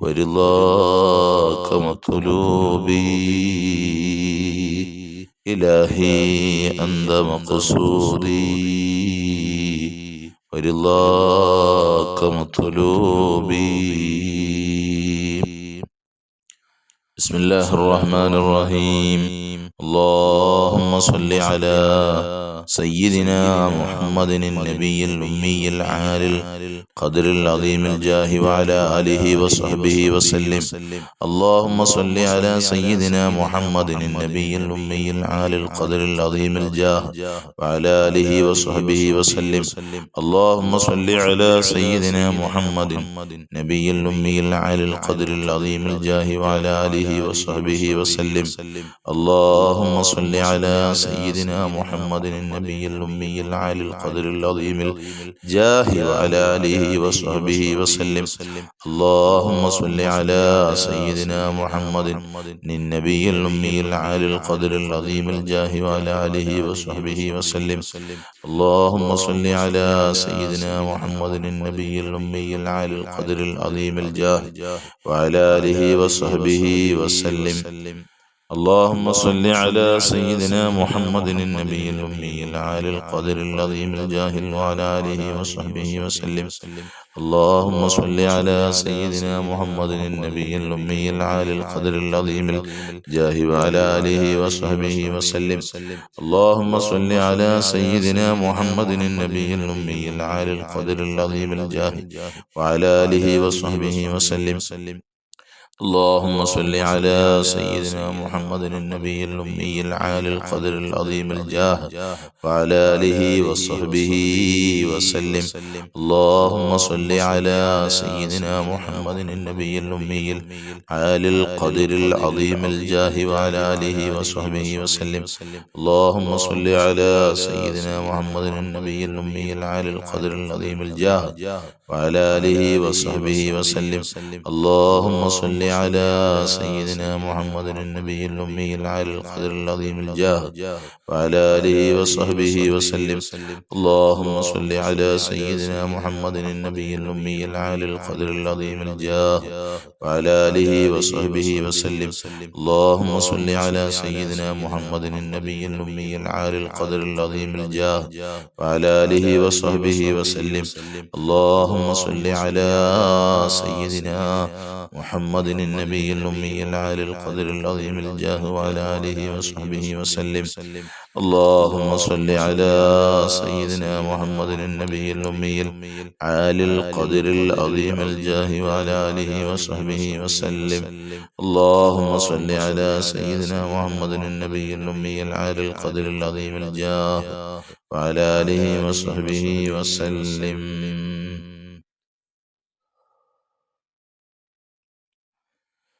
ورضاك مطلوبي إلهي أنت مقصودي. ورضاك مطلوبي بسم الله الرحمن الرحيم. اللهم صل على سيدنا محمد النبي الأمي العالي القدر العظيم الجاه وعلى آله وصحبه وسلم اللهم صل على سيدنا محمد النبي الأمي العالي القدر العظيم الجاه وعلى آله وصحبه وسلم اللهم صل على سيدنا محمد نبي الأمي العالي القدر العظيم الجاه وعلى آله وصحبه وسلم اللهم صل على سيدنا محمد النبي الأمي العالي القدر العظيم الجاه وعلى آله وصحبه وسلم اللهم صل على سيدنا محمد النبي الأمي العالي القدر العظيم الجاه وعلى آله وصحبه وسلم اللهم صل على سيدنا محمد النبي الأمي العالي القدر العظيم الجاه وعلى آله وصحبه وسلم اللهم صل على سيدنا محمد النبي الأمي العالي القدر العظيم الجاهل وعلى آله وصحبه وسلم. اللهم صل على سيدنا محمد النبي الأمي العالي القدر العظيم الجاه وعلى آله وصحبه وسلم. اللهم صل على سيدنا محمد النبي الأمي العالي القدر العظيم الجاه وعلى آله وصحبه وسلم. اللهم صل على سيدنا محمد النبي الأمي العالي القدر العظيم الجاه وعلى آله وصحبه وسلم اللهم صل على سيدنا محمد النبي الأمي العالي القدر العظيم الجاه وعلى آله وصحبه وسلم اللهم صل على سيدنا محمد النبي الأمي العالي القدر العظيم الجاه وعلى آله وصحبه وسلم اللهم صل على سيدنا محمد النبي الأمي العالي القدر العظيم الجاه وعلى آله وصحبه وسلم اللهم صل على سيدنا محمد النبي الأمي العالي القدر العظيم الجاه وعلى آله وصحبه وسلم اللهم صل على سيدنا محمد النبي الأمي العالي القدر العظيم الجاه وعلى آله وصحبه وسلم اللهم صل على سيدنا محمد النبي الأمي العالي القدر العظيم الجاه وعلى آله وصحبه وسلم. اللهم صل على سيدنا محمد النبي الأمي العالي القدر العظيم الجاه وعلى آله وصحبه وسلم. اللهم صل على سيدنا محمد النبي الأمي العالي القدر العظيم الجاه وعلى آله وصحبه وسلم.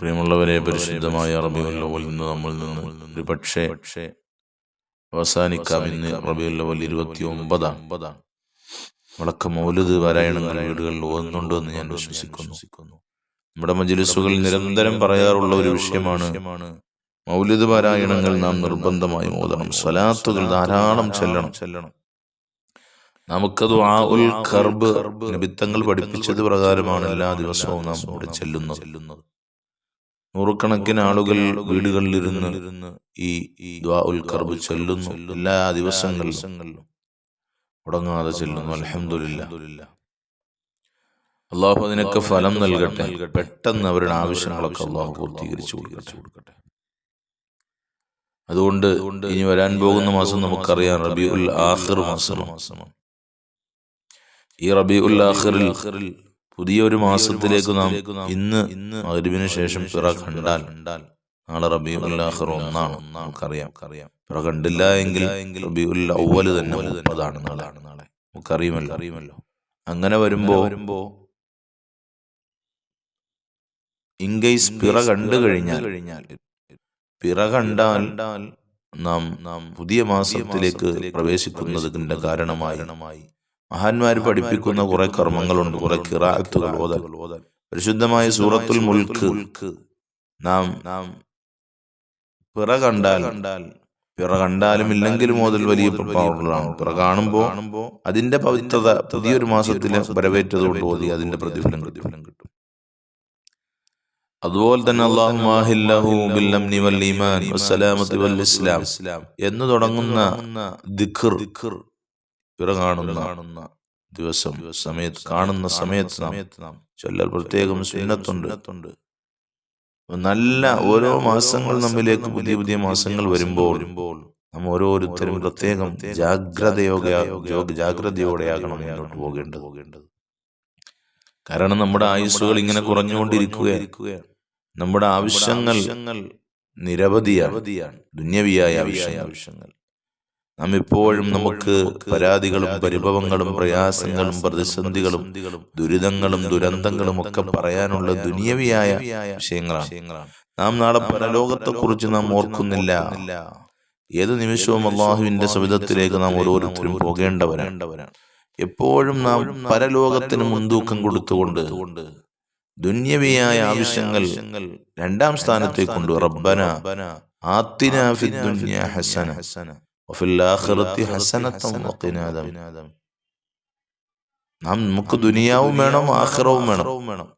പ്രിയമുള്ളവരെ പരിശുദ്ധമായ റബിയുല്ലവൽ നിന്ന് നമ്മൾ നിന്ന് ഒരു പക്ഷേ പക്ഷേ അവസാനിക്കാം ഇന്ന് റബിയുല്ലവൽ ഇരുപത്തി ഒമ്പതാം വടക്ക മൗലിദ് പാരായണങ്ങൾ വീടുകളിൽ ഓന്നുണ്ടോ എന്ന് ഞാൻ വിശ്വസിക്കുന്നു. നമ്മുടെ മജുലിസുകൾ നിരന്തരം പറയാറുള്ള ഒരു വിഷയമാണ് മൗലിദ് പാരായണങ്ങൾ നാം നിർബന്ധമായും ഓതണം സ്വലാത്തുകൾ ധാരാളം ചെല്ലണം. ചെല്ലണം നമുക്കത് ആ ഉൽ കർബ് നിബിത്തങ്ങൾ പഠിപ്പിച്ചത് പ്രകാരമാണ് എല്ലാ ദിവസവും നാം ഇവിടെ ചെല്ലുന്നത്. നൂറുകണക്കിന് ആളുകൾ വീടുകളിലിരുന്ന് ഈ ദ്വാ ഉൽ കർബ് ചൊല്ലുന്നു. എല്ലാ ദിവസങ്ങളിലും. മുടങ്ങാതെ ചെല്ലുന്നു. അലഹമില്ല അള്ളാഹു അതിനൊക്കെ ഫലം നൽകട്ടെ. പെട്ടെന്ന് അവരുടെ ആവശ്യങ്ങളൊക്കെ അള്ളാഹു പൂർത്തീകരിച്ചു കൊടുക്കട്ടെ. അതുകൊണ്ട് ഇനി വരാൻ പോകുന്ന മാസം നമുക്കറിയാം റബി ഉൽ ആഹിർ മാസമാണ് ഈ റബി ഉൽ ആഹിറിൽ പുതിയൊരു മാസത്തിലേക്ക് നാം ഇന്ന് മകരിവിന് ശേഷം പിറ കണ്ടാൽ നാളെ റബി ഉല്ലാഹർ ഒന്നാണ് നമുക്കറിയാം. പിറ കണ്ടില്ല എങ്കിൽ റബി ഉല്ല അവൽ തന്നെ മുപ്പതാണ് നാളെ. നാളെ. നമുക്കറിയുമല്ലോ. അറിയുമല്ലോ അങ്ങനെ വരുമ്പോ വരുമ്പോ ഇൻകേസ് പിറ കണ്ടു കഴിഞ്ഞാൽ പിറ കണ്ടാൽ നാം നാം പുതിയ മാസത്തിലേക്ക് പ്രവേശിക്കുന്നതിന്റെ കാരണമായി മഹാന്മാർ പഠിപ്പിക്കുന്ന കുറെ കർമ്മങ്ങളുണ്ട് കുറെ കിറാത്തുകൾ ഓതൽ പരിശുദ്ധമായ സൂറത്തുൽ മുൽക്ക് നാം നാം പിറ കണ്ടാൽ പിറ കണ്ടാലും ഇല്ലെങ്കിലും ഓതൽ വലിയ പവറുകളാണ് പിറ കാണുമ്പോ അതിന്റെ പവിത്രത പുതിയൊരു മാസത്തിലെ വരവേറ്റതുകൊണ്ട് ഓതി അതിന്റെ പ്രതിഫലം പ്രതിഫലം കിട്ടും. അതുപോലെ തന്നെ അള്ളാഹു എന്ന് തുടങ്ങുന്ന ദിഖർ. പിറ കാണുന്ന ദിവസം സമയത്ത് കാണുന്ന സമയത്ത് നാം ചൊല്ലൽ പ്രത്യേകം സുന്നത്തുണ്ട്. നല്ല ഓരോ മാസങ്ങൾ നമ്മിലേക്ക് പുതിയ പുതിയ മാസങ്ങൾ വരുമ്പോൾ നാം ഓരോരുത്തരും പ്രത്യേകം ജാഗ്രതയോടെ ജാഗ്രതയോടെയാകണം മുന്നോട്ട് പോകേണ്ടത്. പോകേണ്ടത്. കാരണം നമ്മുടെ ആയുസ്സുകൾ ഇങ്ങനെ കുറഞ്ഞുകൊണ്ടിരിക്കുകയാണ്. നമ്മുടെ ആവശ്യങ്ങൾ നിരവധിയാണ്. ദുന്യവിയായ ആവശ്യങ്ങൾ. നാം ഇപ്പോഴും നമുക്ക് പരാതികളും പരിഭവങ്ങളും പ്രയാസങ്ങളും പ്രതിസന്ധികളും ദുരിതങ്ങളും ദുരന്തങ്ങളും ഒക്കെ പറയാനുള്ള ദുനിയവിയായ വിഷയങ്ങളാണ്. നാം നാളെ പരലോകത്തെ കുറിച്ച് നാം ഓർക്കുന്നില്ല. ഏത് നിമിഷവും അള്ളാഹുവിന്റെ സവിധത്തിലേക്ക് നാം ഓരോരുത്തരും പോകേണ്ടവരാണ്. എപ്പോഴും നാം പരലോകത്തിന് മുൻതൂക്കം കൊടുത്തുകൊണ്ട് ദുന്യവിയായ ആവശ്യങ്ങൾ രണ്ടാം സ്ഥാനത്തെ കൊണ്ട് റബ്ബന. ആത്തിന ഹസന. ഹസന. വഫിൽ الآخرة حسنة وقنا عذاب. നാം നമുക്ക് ദുനിയാവും വേണം ആഖിറവും വേണം.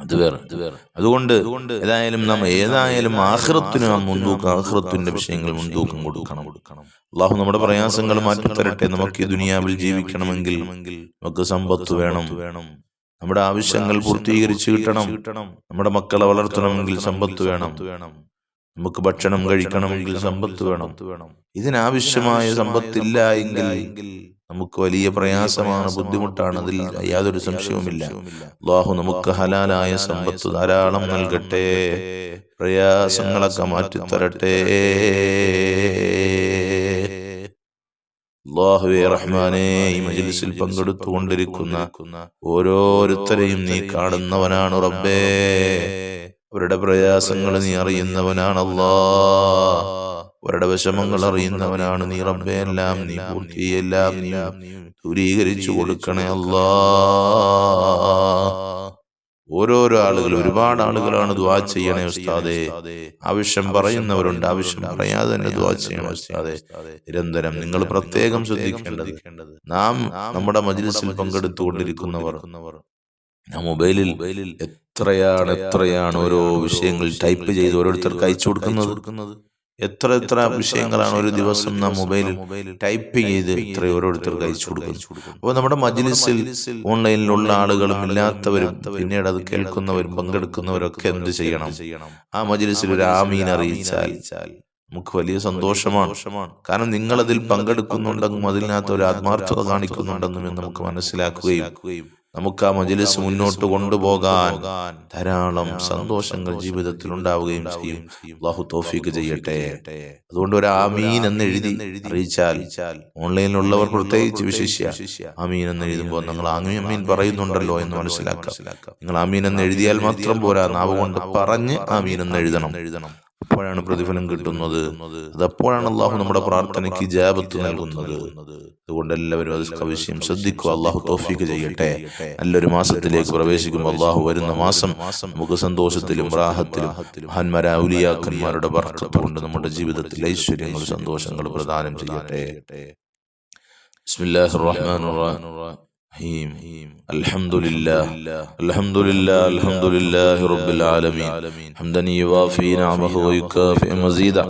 അത് വേറെ അതുകൊണ്ട് ഏതായാലും നാം ഏതായാലും ആഹ്റത്തിന് നാം മുൻതൂക്കം ആഹ്റത്തിന്റെ വിഷയങ്ങൾ മുൻതൂക്കം കൊടുക്കണം. കൊടുക്കണം. അള്ളാഹു നമ്മുടെ പ്രയാസങ്ങൾ മാറ്റി തരട്ടെ നമുക്ക് ഈ ദുനിയാവിൽ ജീവിക്കണമെങ്കിൽ നമുക്ക് സമ്പത്ത് വേണം. വേണം. നമ്മുടെ ആവശ്യങ്ങൾ പൂർത്തീകരിച്ച് കിട്ടണം. നമ്മുടെ മക്കളെ വളർത്തണമെങ്കിൽ സമ്പത്ത് വേണം. വേണം. നമുക്ക് ഭക്ഷണം കഴിക്കണമെങ്കിൽ സമ്പത്ത് വേണം. വേണം. ഇതിനാവശ്യമായ സമ്പത്തില്ല എങ്കിൽ നമുക്ക് വലിയ പ്രയാസമാണ് ബുദ്ധിമുട്ടാണ്. അതിൽ യാതൊരു സംശയവുമില്ല. അള്ളാഹു നമുക്ക് ഹലാലായ സമ്പത്ത് ധാരാളം നൽകട്ടെ. പ്രയാസങ്ങളൊക്കെ മാറ്റിത്തരട്ടെ. അള്ളാഹുവെ റഹ്മാനെ ഈ മജിലിസിൽ പങ്കെടുത്തുകൊണ്ടിരിക്കുന്ന ഓരോരുത്തരെയും നീ കാണുന്നവനാണ് റബ്ബേ. അവരുടെ പ്രയാസങ്ങൾ നീ അറിയുന്നവനാണ് അവരുടെ വിഷമങ്ങൾ അറിയുന്നവനാണ് നീ റബ്ബെ. എല്ലാം നീ പൂർത്തിയെല്ലാം നീ ദൂരീകരിച്ചു കൊടുക്കണേ അല്ലാ. ഓരോരോ ആളുകൾ ഒരുപാട് ആളുകളാണ് ദ്വാ ചെയ്യണേ ഉസ്താദെ. ആവശ്യം പറയുന്നവരുണ്ട് ആവശ്യം പറയാതെ തന്നെ ദ്വാ ചെയ്യണേ ഉസ്താദെ. നിരന്തരം നിങ്ങൾ പ്രത്യേകം ശ്രദ്ധിക്കേണ്ടത് നാം നമ്മുടെ മജിലിസിൽ പങ്കെടുത്തുകൊണ്ടിരിക്കുന്നവർ മൊബൈലിൽ എത്രയാണ് എത്രയാണ് ഓരോ വിഷയങ്ങൾ ടൈപ്പ് ചെയ്ത് ഓരോരുത്തർക്ക് അയച്ചു കൊടുക്കുന്നത്? എത്ര എത്ര വിഷയങ്ങളാണ് ഒരു ദിവസം നാം മൊബൈലിൽ ടൈപ്പ് ചെയ്ത് ഇത്ര ഓരോരുത്തർക്ക് അയച്ചു കൊടുക്കുന്നു. അപ്പോൾ നമ്മുടെ മജ്ലിസിൽ ഓൺലൈനിലുള്ള ആളുകളും ഇല്ലാത്തവരും പിന്നീട് അത് കേൾക്കുന്നവരും പങ്കെടുക്കുന്നവരൊക്കെ എന്ത് ചെയ്യണം? ആ മജ്ലിസിൽ ഒരു ആമീൻ അറിയിച്ചാൽ നമുക്ക് വലിയ സന്തോഷമാണ്. കാരണം നിങ്ങൾ അതിൽ പങ്കെടുക്കുന്നുണ്ടെന്നും അതിനകത്ത് ഒരു ആത്മാർത്ഥത കാണിക്കുന്നുണ്ടെന്നും നമുക്ക് മനസ്സിലാക്കുകയും നമുക്ക് ആ മജിലിസ് മുന്നോട്ട് കൊണ്ടുപോകാൻ ധാരാളം സന്തോഷങ്ങൾ ജീവിതത്തിൽ ഉണ്ടാവുകയും ചെയ്യും. അള്ളാഹു തോഫീക്ക് ചെയ്യട്ടെ. അതുകൊണ്ട് ഒരു ആമീൻ എന്ന് എഴുതി അറിയിച്ചാൽ ഓൺലൈനിലുള്ളവർ പ്രത്യേകിച്ച് വിശേഷ്യ. ആമീൻ എന്ന് എഴുതുമ്പോൾ നിങ്ങൾ ആമീൻ പറയുന്നുണ്ടല്ലോ എന്ന് മനസ്സിലാക്കാം. നിങ്ങൾ ആമീൻ എന്ന് എഴുതിയാൽ മാത്രം പോരാ. നാവ് കൊണ്ട് പറഞ്ഞ് ആമീൻ എന്ന് എഴുതണം. എഴുതണം. അപ്പോഴാണ് പ്രതിഫലം കിട്ടുന്നത്. അതപ്പോഴാണ് അള്ളാഹു നമ്മുടെ പ്രാർത്ഥനയ്ക്ക് ജാപത്ത് നൽകുന്നത്. അതുകൊണ്ട് എല്ലാവരും അത് വിഷയം ശ്രദ്ധിക്കുക. അള്ളാഹു തോഫീക്ക് ചെയ്യട്ടെ. നല്ലൊരു മാസത്തിലേക്ക് പ്രവേശിക്കുമ്പോൾ അള്ളാഹു വരുന്ന മാസം നമുക്ക് സന്തോഷത്തിലും റാഹത്തിലും മഹാന്മാരാ ഉലിയാക്കന്മാരുടെ വർക്കത്ത് കൊണ്ട് നമ്മുടെ ജീവിതത്തിൽ ഐശ്വര്യങ്ങൾ സന്തോഷങ്ങൾ പ്രദാനം ചെയ്യട്ടെ. ബിസ്മില്ലാഹിർ റഹ്മാനിർ റഹീം. الحمد لله الحمد لله الحمد لله رب العالمين حمدا يوافي نعمه ويكافئ مزيدا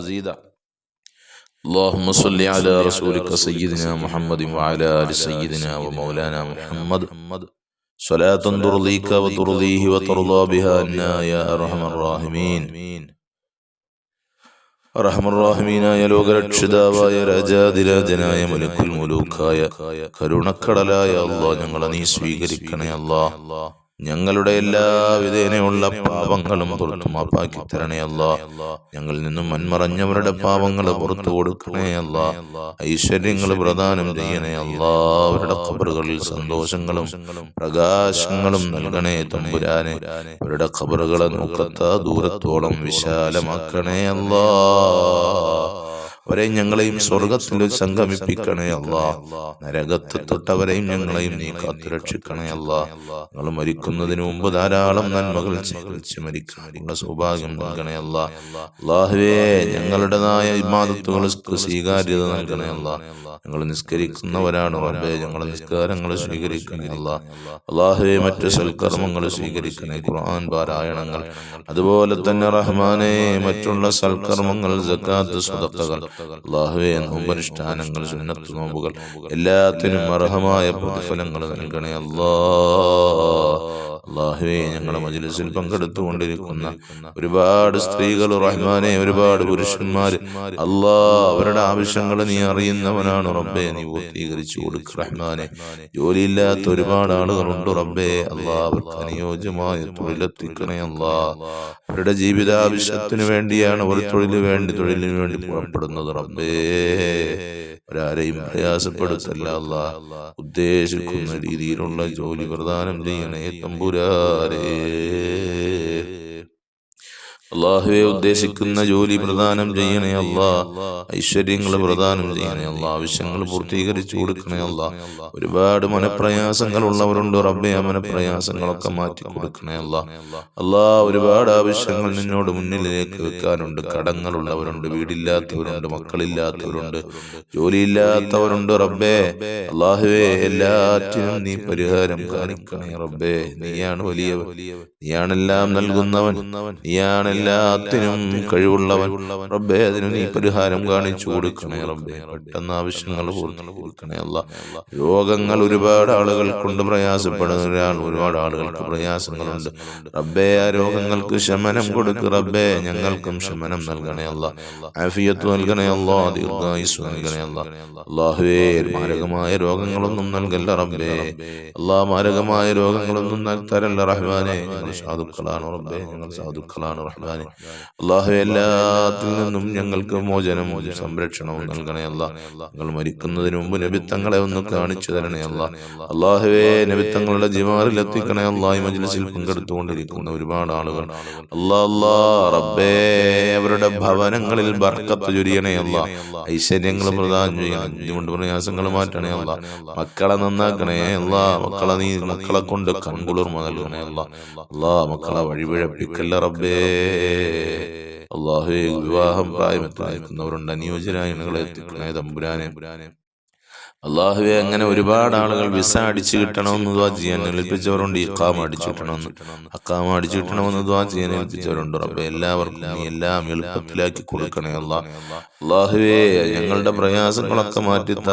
اللهم صل على رسولك سيدنا محمد وعلى ال سيدنا ومولانا محمد صلاة ترضيك وترضيه وترضى بها عنا يا ارحم الراحمين റഹ്മറാഹിമീനായ ലോകരക്ഷിതാവായ രാജാതിരാജനായ മുലക്കുൽ മുലൂക്കായ കരുണക്കടലായ അള്ളാഹ് ഞങ്ങളെ നീ സ്വീകരിക്കണേ അല്ലാ ഞങ്ങളുടെ എല്ലാ വിധേനയുള്ള പാപങ്ങളും പുറത്തു മാപ്പാക്കി തരണേ അല്ല. ഞങ്ങളിൽ നിന്നും മൺമറഞ്ഞവരുടെ പാപങ്ങൾ പുറത്തു കൊടുക്കണേ അല്ല. ഐശ്വര്യങ്ങൾ പ്രദാനം ചെയ്യണേ അല്ല. അവരുടെ ഖബറുകളിൽ സന്തോഷങ്ങളും പ്രകാശങ്ങളും നൽകണേ തമ്പുരാനെ. അവരുടെ ഖബറുകളെ നോക്കത്ത ദൂരത്തോളം വിശാലമാക്കണേ അല്ലാ. അവരെ ഞങ്ങളെയും സ്വർഗത്തിൽ സംഗമിപ്പിക്കണേ അല്ല. നരകത്ത് തൊട്ടവരെയും ഞങ്ങളെയും നീ കാത്തുരക്ഷിക്കണേ അല്ല. ഞങ്ങൾ മരിക്കുന്നതിന് മുമ്പ് ധാരാളം നന്മകൾ ചേർച്ച് മരിക്കാനുള്ള സൗഭാഗ്യം നൽകണേ അല്ല. അള്ളാഹുവേ ഞങ്ങളുടേതായ ഇമാദത്തുകൾ സ്വീകാര്യത നൽകണേ അല്ല. ഞങ്ങൾ നിസ്കരിക്കുന്നവരാണ് റബ്ബേ ഞങ്ങൾ നിസ്കാരങ്ങൾ സ്വീകരിക്കണേ അല്ല. അള്ളാഹുവെ മറ്റു സൽക്കർമ്മങ്ങൾ സ്വീകരിക്കണേ ഖുർആൻ പാരായണങ്ങൾ. അതുപോലെ തന്നെ റഹ്മാനെ മറ്റുള്ള സൽക്കർമ്മങ്ങൾ ജക്കാത്ത് സ്വതക്കകൾ. അള്ളാഹുവെ നോമ്പനുഷ്ഠാനങ്ങൾ സുന്നത്ത് നോമ്പുകൾ എല്ലാത്തിനും അർഹമായ പ്രതിഫലങ്ങൾ നൽകണേ അല്ലാ ഞങ്ങളെ ഞങ്ങളുടെ മജിലിസിൽ പങ്കെടുത്തുകൊണ്ടിരിക്കുന്ന ഒരുപാട് സ്ത്രീകൾ റഹ്മാനെ ഒരുപാട് പുരുഷന്മാർ അല്ലാ അവരുടെ ആവശ്യങ്ങൾ നീ അറിയുന്നവനാണ് റബ്ബെ. നീ പൂർത്തീകരിച്ചു കൊടുക്ക റഹ്മാനെ. ജോലിയില്ലാത്ത ഒരുപാട് ആളുകളുണ്ട് റബ്ബെ. അല്ലാ അവർക്ക് അനുയോജ്യമായ തൊഴിലെത്തിക്കണേ അല്ലാ അവരുടെ ജീവിതാവശ്യത്തിന് വേണ്ടിയാണ് ഒരു തൊഴിലിന് വേണ്ടി തൊഴിലിന് വേണ്ടി പുറപ്പെടുന്നത്. റബ്ബേ ഒരാരെയും പ്രയാസപ്പെടുത്തല്ല അല്ല. ഉദ്ദേശിക്കുന്ന രീതിയിലുള്ള ജോലി പ്രദാനം ചെയ്യണേ തമ്പുരാരേ. അള്ളാഹുവെ ഉദ്ദേശിക്കുന്ന ജോലി പ്രദാനം ചെയ്യണേ അല്ലാ ഐശ്വര്യങ്ങൾ പ്രദാനം ചെയ്യണേ അല്ല ആവശ്യങ്ങൾ പൂർത്തീകരിച്ചു കൊടുക്കണേ അല്ല ഒരുപാട് മനപ്രയാസങ്ങൾ ഉള്ളവരുണ്ട് റബ്ബെ. ആ മനപ്രയാസങ്ങളൊക്കെ മാറ്റി കൊടുക്കണേ അല്ല അല്ലാ ഒരുപാട് ആവശ്യങ്ങൾ നിന്നോട് മുന്നിലേക്ക് വെക്കാനുണ്ട്. കടങ്ങളുള്ളവരുണ്ട് വീടില്ലാത്തവരുണ്ട് മക്കളില്ലാത്തവരുണ്ട് ജോലിയില്ലാത്തവരുണ്ട് റബ്ബേ. അള്ളാഹുവേ എല്ലാറ്റിനും നീ പരിഹാരം കാണിക്കണേ റബ്ബേ. നീയാണ് വലിയവൻ. നീയാണെല്ലാം നൽകുന്നവൻ. നീയാണ് എല്ലാത്തിനും കഴിവുള്ളവൻ. റബ്ബേ അതിന് നീ പരിഹാരം കാണിച്ചു കൊടുക്കണേ റബ്ബേ. പെട്ടെന്ന് ആവശ്യങ്ങൾ കൊടുക്കണേ അല്ല. രോഗങ്ങൾ ഒരുപാട് ആളുകൾ കൊണ്ട് പ്രയാസപ്പെടുന്നവരാണ് ഒരുപാട് ആളുകൾക്ക് പ്രയാസങ്ങളുണ്ട്. റബ്ബേ ആ രോഗങ്ങൾക്ക് ശമനം കൊടുക്ക് റബ്ബേ. ഞങ്ങൾക്കും ശമനം നൽകണേ അല്ല. ആഫിയത്ത് നൽകണേ അല്ല. ദീർഘായുസ് നൽകണേ അല്ല. അള്ളാഹുവേ മാരകമായ രോഗങ്ങളൊന്നും നൽകല്ല റബ്ബേ. അള്ളാഹ് മാരകമായ രോഗങ്ങളൊന്നും തരല്ല റഹ്മാനെ. ഞങ്ങൾ സാധുക്കളാണ് റബ്ബേ. ഞങ്ങൾ സാധുക്കളാണ് റഹ്മാനെ അള്ളാഹു എല്ലാത്തിൽ നിന്നും ഞങ്ങൾക്ക് മോചനമോ സംരക്ഷണവും നൽകണേ അല്ല ഞങ്ങൾ മരിക്കുന്നതിന് മുമ്പ് നബിത്തങ്ങളെ ഒന്ന് കാണിച്ചു തരണേ അല്ല അള്ളാഹുവേ നബിത്തങ്ങളുടെ ജിമാറിൽ എത്തിക്കണേ അള്ളാഹി മജ്ലിസിൽ പങ്കെടുത്തുകൊണ്ടിരിക്കുന്ന ഒരുപാട് ആളുകൾ. അല്ലാ അല്ലാ റബ്ബേ അവരുടെ ഭവനങ്ങളിൽ ബർക്കത്ത് ചൊരിയണേ അല്ല ഐശ്വര്യങ്ങൾ പ്രദാനം ചെയ്യണം. പ്രയാസങ്ങൾ മാറ്റണേ അല്ല മക്കളെ നന്നാക്കണേ അല്ല മക്കളെ നീ മക്കളെ കൊണ്ട് കൺകുളിർമ നൽകണേ അല്ല അല്ലാ മക്കളെ വഴിപിഴപ്പിക്കല്ല റബ്ബേ? അള്ളാഹുവെ വിവാഹം പ്രായമെത്തായിരിക്കുന്നവരുണ്ട് അനുയോജ്യരായ ഇണകളെ എത്തിക്കണേ. തമ്പുരാനെ. അള്ളാഹുവെ അങ്ങനെ ഒരുപാട് ആളുകൾ വിസ അടിച്ചു കിട്ടണമെന്ന് ദ്വാ ചെയ്യാൻ ഏൽപ്പിച്ചവരുണ്ട് ഇക്കാമ അടിച്ചു കിട്ടണമെന്ന്. അക്കാമ അടിച്ചു കിട്ടണമെന്ന് ദ്വാ ചെയ്യാൻ ഏൽപ്പിച്ചവരുണ്ട്. അപ്പൊ എല്ലാവർക്കും നീ എല്ലാം എളുപ്പത്തിലാക്കി കൊടുക്കണേ അല്ലാ. അള്ളാഹുവെ ഞങ്ങളുടെ പ്രയാസങ്ങളൊക്കെ മാറ്റിത്ത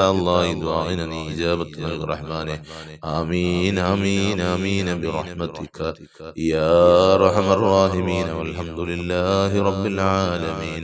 ആമീൻ ആമീൻ ആമീൻ യാ വൽഹംദുലില്ലാഹി റബ്ബിൽ ആലമീൻ.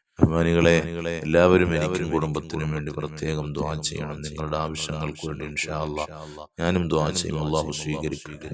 ബഹുമാനികളെ എല്ലാവരും എനിക്കും കുടുംബത്തിനും വേണ്ടി പ്രത്യേകം ദ്വാ ചെയ്യണം. നിങ്ങളുടെ ആവശ്യങ്ങൾക്ക് വേണ്ടി ഇൻഷാ ഞാനും ദ്വാ ചെയ്യും. അള്ളാഹു സ്വീകരിക്കട്ടെ.